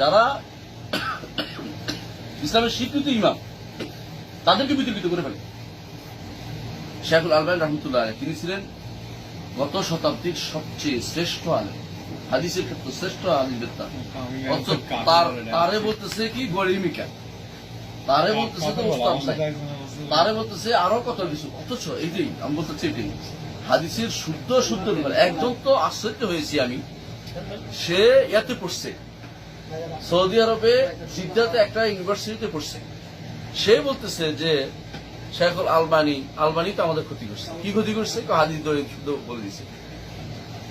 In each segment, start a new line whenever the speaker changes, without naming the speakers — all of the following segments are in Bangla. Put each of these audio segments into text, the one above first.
যারা ইসলামের স্বীকৃত ইমাম তাদেরকে বিতর্কিত করে ফেলে। শেখুল আলবাইন রহমতুল্লাহ তিনি ছিলেন গত শতাব্দীর সবচেয়ে শ্রেষ্ঠ আলেম। হাদিসের ক্ষেত্রে শ্রেষ্ঠ আলিমের তার। তারে বলতেছে কি গরিমিকা তারে বলতেছে তো উস্তাদ তারে বলতেছে আরও কত কিছু। অথচ এইটাই আমি বলতেছি এটাই হাদিসের শুদ্ধ শুদ্ধ। একজন তো আশ্চর্য হয়েছি আমি। সে ইয়াতে পড়ছে। সৌদি আরবে সিদ্ধাতে একটা ইউনিভার্সিটিতে পড়ছে। সে বলতেছে যে, শেখুল আলবানি আলবানি তো আমাদের ক্ষতি করছে। কি ক্ষতি করছে? হাদিস বলে দিছে।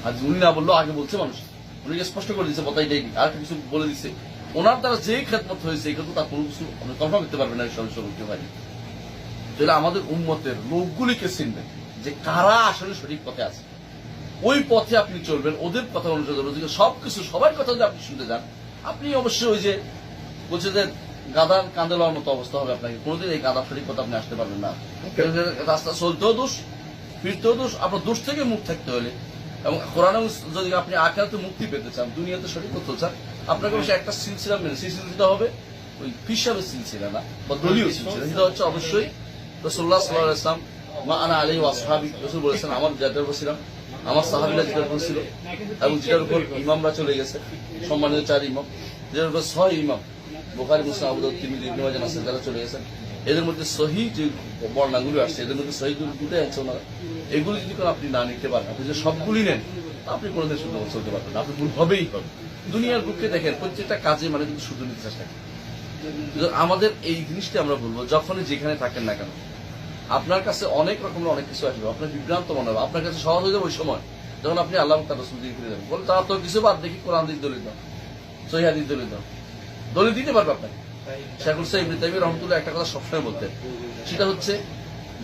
হাদিস উনি না বলল আগে বলছে মানুষ। উনি স্পষ্ট করে দিচ্ছে বতাই দেয়নি, আর কিছু বলে দিছে। ওনার দ্বারা যে খেদমত হয়েছে, এই কিন্তু তার কোনো কিছু কল্পনা করতে পারবেন না সবকে ভাই তাহলে আমাদের উম্মতের লোকগুলিকে চিনবেন যে কারা আসলে সঠিক পথে আছে। ওই পথে আপনি চলবেন ওদের কথা অনুযায়ী চলবেন। সবকিছু সবার কথা যদি আপনি শুনতে যান আপনি অবশ্যই ওই যে বলছে যে গাদার কাঁদে লওয়ার মতো অবস্থা হবে আপনাকে। কোনোদিন এই গাদা সঠিক পথে আপনি আসতে পারবেন না। রাস্তা চলতেও দোষ ফিরতেও দোষ আপনার দোষ থেকে মুখ থাকতে হলে। এবং কোরআনে যদি আপনি আখেরাতে মুক্তি পেতে চান দুনিয়াতে সঠিক করতে চান আপনাকে অবশ্যই একটা সিলসিলা মেনে সেই সিলসিলা হবে। ওই হিসাবে সিলসিলা না বা দলীয় সিলসিলা। সেটা হচ্ছে অবশ্যই রসুল্লাহ সাল্লাহ ইসলাম মা আনা আলী ওয়াসহাবি রসুল বলেছেন আমার উপর ছিলাম আমার সাহাবিরা যেটার উপর এবং যেটার উপর ইমামরা চলে গেছে, সম্মানিত চার ইমাম। যেটার উপর ছয় ইমাম, বোখারি, মুসলিম আবুদ মাজাহ আছেন যারা চলে গেছেন এদের মধ্যে সহি যে বর্ণাগুলো আসছে, এদের মধ্যে সহি দুটো আছে ওনারা। এগুলো যদি কোনো আপনি না নিতে পারেন, আপনি যে সবগুলি নেন আপনি কোনোদিন শুদ্ধ চলতে পারবেন আপনি ভুল হবেই হবে দুনিয়ার বুকে দেখেন, প্রত্যেকটা কাজে মানে কিন্তু শুদ্ধ নিতে চেষ্টা আমাদের এই জিনিসটা আমরা বলব, যখনই যেখানে থাকেন না কেন আপনার কাছে অনেক রকমের অনেক কিছু আসবে। আপনার বিভ্রান্ত মনে হবে। আপনার কাছে সহজ হয়ে যাবে ওই সময়। যখন আপনি আল্লাহ তার রসুল দিয়ে ফিরে যাবেন। বলে তারা তো কিছু বাদ, দেখি কোরআন দিক দলিত সহিহাদিস দলিত দলিত দিতে পারবে আপনাকে। শেখুল সাহেব তাইমি রহমতুল্লাহ একটা কথা সবসময় বলতেন। সেটা হচ্ছে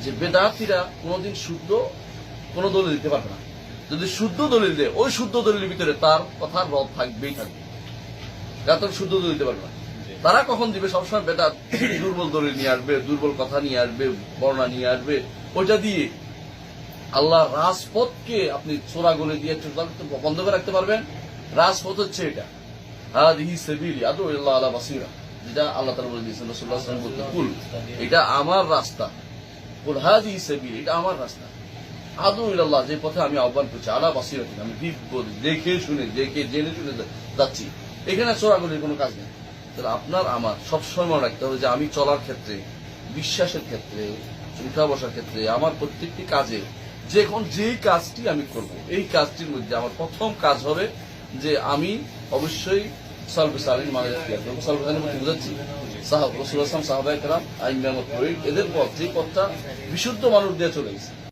যে বেদার্থীরা কোনোদিন শুদ্ধ কোনো দলিল দিতে পারবে না। যদি শুদ্ধ দলিল দেয়, ওই শুদ্ধ দলিলের ভিতরে তার কথার রদ থাকবেই থাকবে। তো শুদ্ধ দলিল দিতে পারবে না। তারা কখন দিবে? সবসময় বেদাত দুর্বল দলিল নিয়ে আসবে, দুর্বল কথা নিয়ে আসবে বর্ণা নিয়ে আসবে। ওইটা দিয়ে আল্লাহ রাজপথকে আপনি চোরা গলে দিয়ে বন্ধ করে রাখতে পারবেন। রাজপথ হচ্ছে এটা। বাসিরা। আমার রাস্তা। এটা আমার রাস্তা। আদু যে পথে আমি আহ্বান করছি, আলা বাসিরাতি আমি দেখে শুনে জেনে শুনে যাচ্ছি। এখানে কোনো কাজ নেই। তাহলে আপনার, আমার, সবসময় মনে রাখতে হবে যে আমি চলার ক্ষেত্রে, বিশ্বাসের ক্ষেত্রে উঠা বসার ক্ষেত্রে, আমার প্রত্যেকটি কাজে যে এখন যেই কাজটি আমি করব, এই কাজটির মধ্যে আমার প্রথম কাজ হবে যে আমি অবশ্যই সালফে সালিন সালফে সালিন মধ্যে বুঝাচ্ছি, সাহাব রসুল আসলাম সাহাবাই কালাম আইন এদের পথ যে পথটা বিশুদ্ধ মানুষ দিয়ে চলে গেছে।